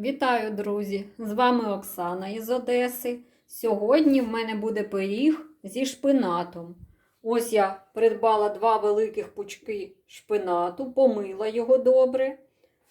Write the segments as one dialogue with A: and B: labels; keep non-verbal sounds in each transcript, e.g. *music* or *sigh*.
A: Вітаю, друзі! З вами Оксана із Одеси. Сьогодні в мене буде пиріг зі шпинатом. Ось я придбала два великих пучки шпинату, помила його добре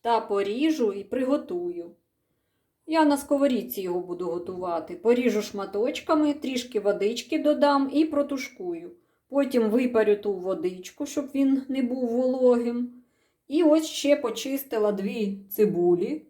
A: та поріжу і приготую. Я на сковорідці його буду готувати. Поріжу шматочками, трішки водички додам і протушкую. Потім випарю ту водичку, щоб він не був вологим. І ось ще почистила дві цибулі.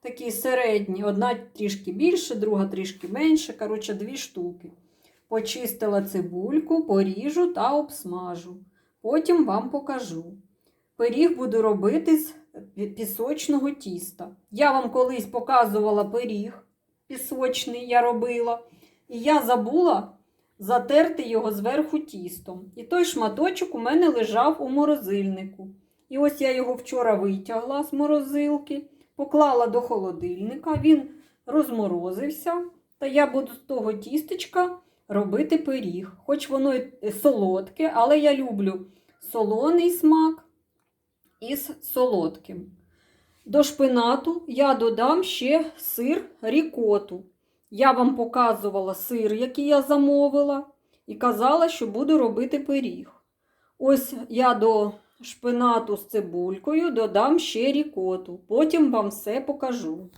A: Такі середні, одна трішки більше, друга трішки менше. Коротше, дві штуки. Почистила цибульку, поріжу та обсмажу. Потім вам покажу. Пиріг буду робити з пісочного тіста. Я вам колись показувала пиріг пісочний, я робила. І я забула затерти його зверху тістом. І той шматочок у мене лежав у морозильнику. І ось я його вчора витягла з морозилки, поклала до холодильника, він розморозився, та я буду з того тістечка робити пиріг. Хоч воно й солодке, але я люблю солоний смак із солодким. До шпинату я додам ще сир рікоту. Я вам показувала сир, який я замовила, і казала, що буду робити пиріг. Ось я до шпинату з цибулькою додам ще рікоту. Потім вам все покажу.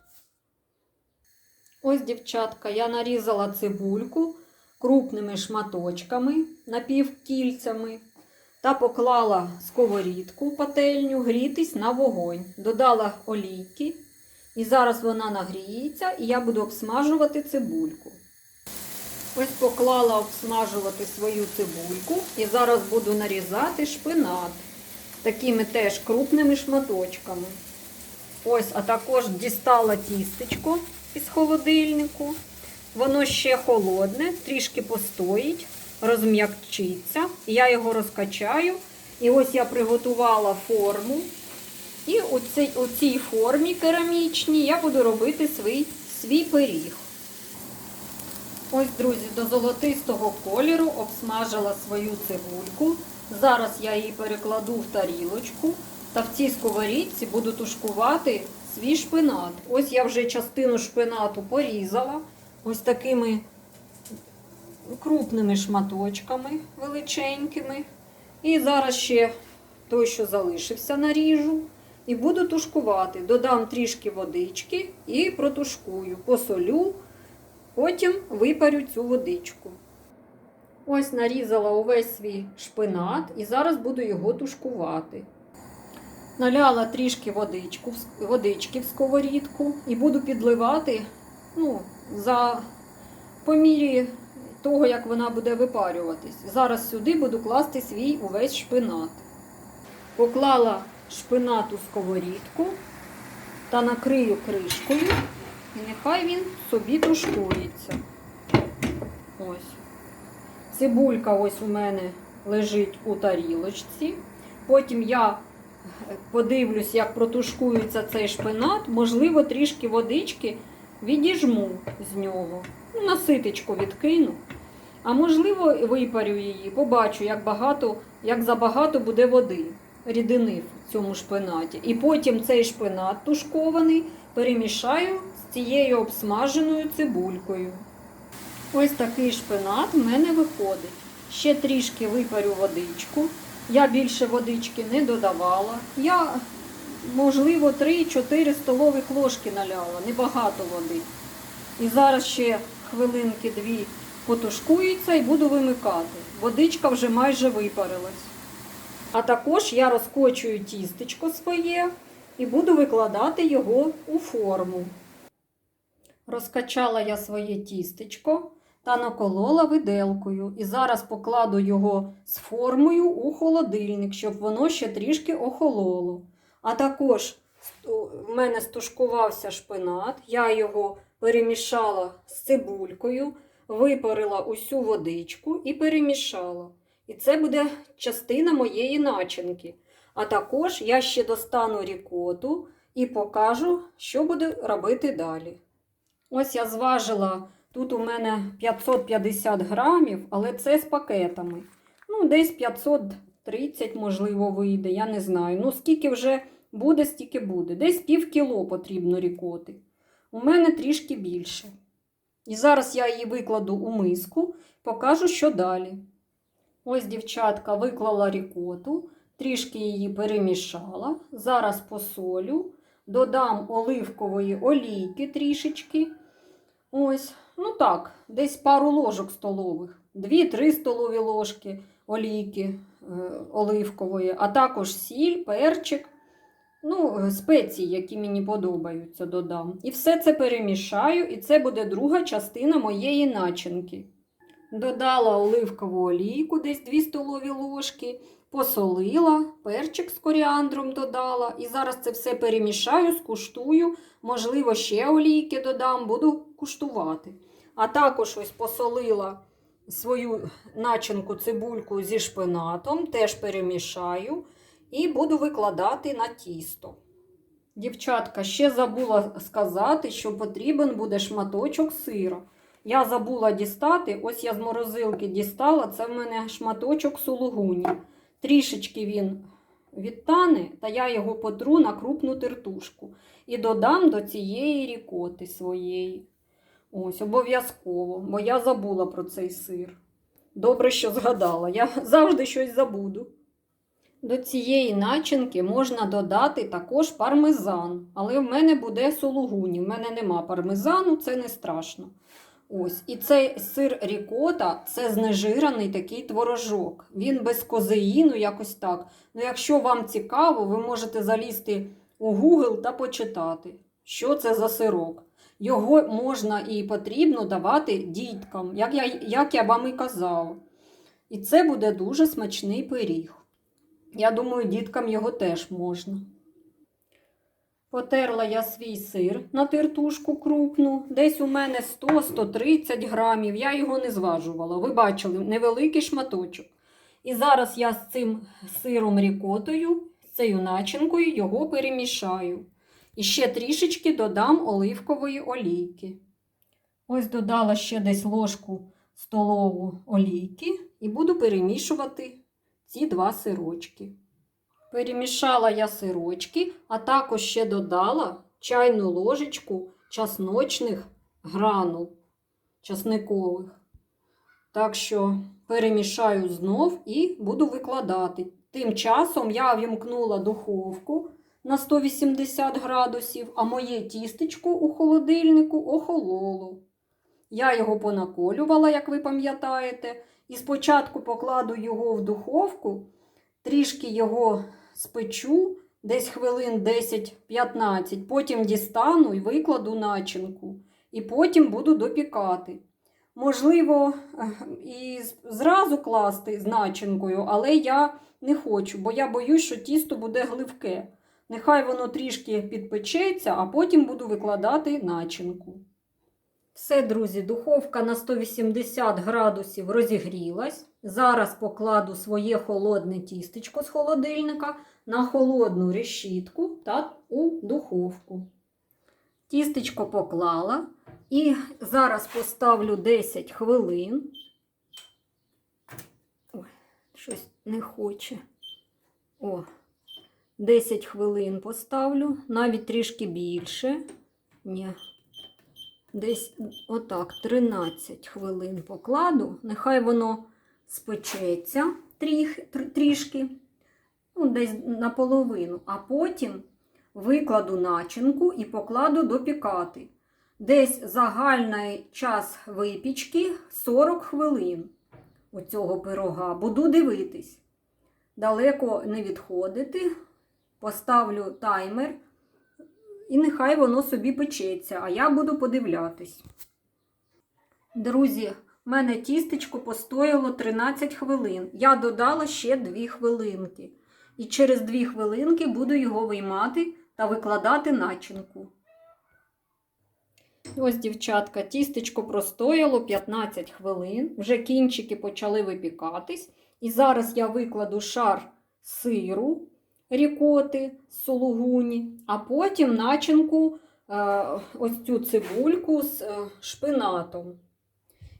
A: Ось, дівчатка, я нарізала цибульку крупними шматочками напівкільцями та поклала сковорідку пательню грітись на вогонь. Додала олійки. І зараз вона нагріється, і я буду обсмажувати цибульку. Ось поклала обсмажувати свою цибульку і зараз буду нарізати шпинат такими теж крупними шматочками. Ось, а також дістала тістечко із холодильнику. Воно ще холодне, трішки постоїть, розм'якчиться. Я його розкачаю. І ось я приготувала форму. І у цій, у цій формі керамічній я буду робити свій, свій пиріг. Ось, друзі, до золотистого кольору обсмажила свою цибульку. Зараз я її перекладу в тарілочку та в цій сковорідці буду тушкувати свій шпинат. Ось я вже частину шпинату порізала ось такими крупними шматочками величенькими. І зараз ще той, що залишився, наріжу. І буду тушкувати. Додам трішки водички і протушкую, посолю, потім випарю цю водичку. Ось нарізала увесь свій шпинат і зараз буду його тушкувати. Наляла трішки водичку, водички в сковорідку і буду підливати ну, за, по мірі того, як вона буде випарюватись. Зараз сюди буду класти свій увесь шпинат. Поклала шпинат у сковорідку та накрию кришкою, і нехай він собі тушкується. Ось. Цибулька ось у мене лежить у тарілочці. Потім я подивлюсь, як протушкується цей шпинат. Можливо, трішки водички відіжму з нього. Ну, на ситечко відкину. А можливо, випарю її, побачу, як багато, як забагато буде води, рідини в цьому шпинаті. І потім цей шпинат тушкований перемішаю з цією обсмаженою цибулькою. Ось такий шпинат в мене виходить. Ще трішки випарю водичку. Я більше водички не додавала. Я, можливо, 3-4 столових ложки наляла, небагато води. І зараз ще хвилинки дві потушкується і буду вимикати. Водичка вже майже випарилась. А також я розкочую тістечко своє і буду викладати його у форму. Розкачала я своє тістечко та наколола виделкою. І зараз покладу його з формою у холодильник, щоб воно ще трішки охололо. А також в мене стушкувався шпинат, я його перемішала з цибулькою, випарила усю водичку і перемішала. І це буде частина моєї начинки. А також я ще достану рікоту і покажу, що буду робити далі. Ось я зважила, тут у мене 550 грамів, але це з пакетами. Ну, десь 530, можливо, вийде, я не знаю. Ну, скільки вже буде, стільки буде. Десь пів кіло потрібно рікоти. У мене трішки більше. І зараз я її викладу у миску, покажу, що далі. Ось дівчатка виклала рікоту, трішки її перемішала. Зараз посолю, додам оливкової олійки трішечки. Ось, ну так, десь пару ложок столових, 2-3 столові ложки олійки е, оливкової, а також сіль, перчик, ну, е, спеції, які мені подобаються, додам. І все це перемішаю, і це буде друга частина моєї начинки. Додала оливкову олійку, десь 2 столові ложки, посолила, перчик з коріандром додала. І зараз це все перемішаю, скуштую. Можливо, ще олійки додам, буду куштувати. А також ось посолила свою начинку цибульку зі шпинатом, теж перемішаю і буду викладати на тісто. Дівчатка, ще забула сказати, що потрібен буде шматочок сира. Я забула дістати, ось я з морозилки дістала, це в мене шматочок сулугуні. Трішечки він відтане, та я його потру на крупну тертушку і додам до цієї рікоти своєї. Ось, обов'язково, бо я забула про цей сир. Добре, що згадала, я завжди щось забуду. До цієї начинки можна додати також пармезан, але в мене буде сулугуні. В мене нема пармезану, це не страшно. Ось, і цей сир рікота це знежираний такий творожок. Він без козеїну, якось так. Ну, якщо вам цікаво, ви можете залізти у Google та почитати, що це за сирок. Його можна і потрібно давати діткам, як я, як я вам і казала. І це буде дуже смачний пиріг. Я думаю, діткам його теж можна. Потерла я свій сир на тертушку крупну. Десь у мене 100-130 грамів. Я його не зважувала. Ви бачили, невеликий шматочок. І зараз я з цим сиром рікотою, з цією начинкою його перемішаю. І ще трішечки додам оливкової олійки. Ось додала ще десь ложку столову олійки і буду перемішувати ці два сирочки. Перемішала я сирочки, а також ще додала чайну ложечку часночних гранул часникових. Так що перемішаю знов і буду викладати. Тим часом я вімкнула духовку на 180 градусів, а моє тістечко у холодильнику охололо. Я його понаколювала, як ви пам'ятаєте, і спочатку покладу його в духовку, трішки його спечу, десь хвилин 10-15, потім дістану і викладу начинку, і потім буду допікати. Можливо, і зразу класти з начинкою, але я не хочу, бо я боюсь, що тісто буде гливке. Нехай воно трішки підпечеться, а потім буду викладати начинку. Все, друзі, духовка на 180 градусів розігрілась. Зараз покладу своє холодне тістечко з холодильника на холодну решітку та у духовку. Тістечко поклала і зараз поставлю 10 хвилин. Ой, щось не хоче. О, 10 хвилин поставлю, навіть трішки більше. Ні. Десь отак 13 хвилин покладу, нехай воно спечеться тріх, трішки, ну, десь наполовину, а потім викладу начинку і покладу допікати. Десь загальний час випічки 40 хвилин у цього пирога. Буду дивитись. Далеко не відходити, поставлю таймер. І нехай воно собі печеться, а я буду подивлятись. Друзі, в мене тістечко постояло 13 хвилин. Я додала ще 2 хвилинки. І через 2 хвилинки буду його виймати та викладати начинку. Ось, дівчатка, тістечко простояло 15 хвилин. Вже кінчики почали випікатись. І зараз я викладу шар сиру рікоти з сулугуні, а потім начинку е, ось цю цибульку з е, шпинатом.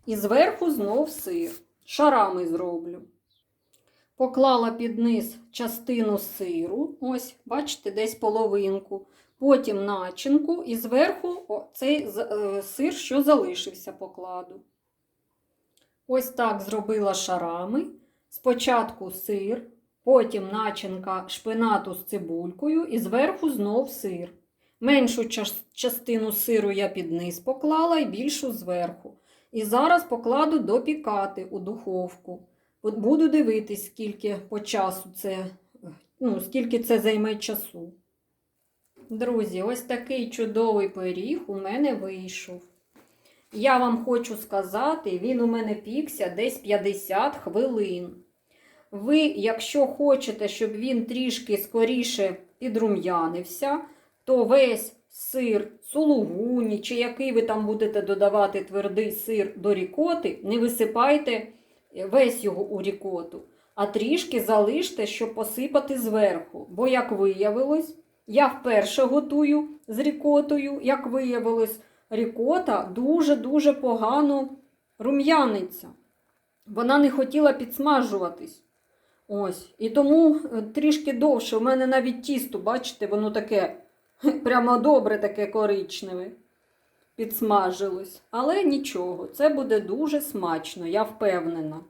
A: І зверху знов сир. Шарами зроблю. Поклала під низ частину сиру, ось, бачите, десь половинку. потім начинку і зверху цей е, сир, що залишився, покладу. Ось так зробила шарами. Спочатку сир, потім начинка шпинату з цибулькою і зверху знов сир. Меншу частину сиру я під низ поклала і більшу зверху. І зараз покладу допікати у духовку. От Буду дивитись, скільки по часу це, ну, скільки це займе часу. Друзі, ось такий чудовий пиріг у мене вийшов. Я вам хочу сказати, він у мене пікся десь 50 хвилин. Ви, якщо хочете, щоб він трішки скоріше підрум'янився, то весь сир сулугуні, чи який ви там будете додавати твердий сир до рікоти, не висипайте весь його у рікоту, а трішки залиште, щоб посипати зверху. Бо, як виявилось, я вперше готую з рікотою, як виявилось, рікота дуже-дуже погано рум'яниться. Вона не хотіла підсмажуватись. Ось. І тому е, трішки довше. У мене навіть тісто, бачите, воно таке *laughs* прямо добре таке коричневе. Підсмажилось. Але нічого, це буде дуже смачно, я впевнена.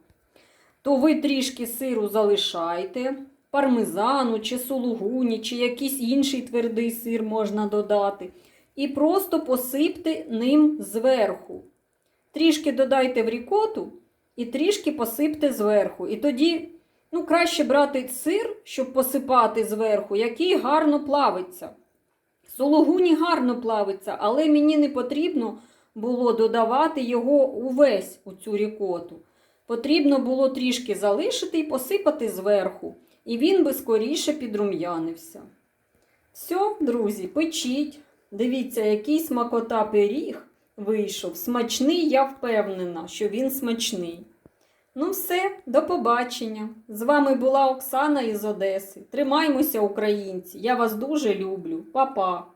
A: То ви трішки сиру залишайте, пармезану, чи сулугуні, чи якийсь інший твердий сир можна додати. І просто посипте ним зверху. Трішки додайте в рікоту і трішки посипте зверху. І тоді ну, краще брати сир, щоб посипати зверху, який гарно плавиться. Сологуні гарно плавиться, але мені не потрібно було додавати його увесь у цю рікоту. Потрібно було трішки залишити і посипати зверху, і він би скоріше підрум'янився. Все, друзі, печіть. Дивіться, який смакота пиріг вийшов. Смачний, я впевнена, що він смачний. Ну, все, до побачення. З вами була Оксана із Одеси. Тримаймося, українці. Я вас дуже люблю. Па-па.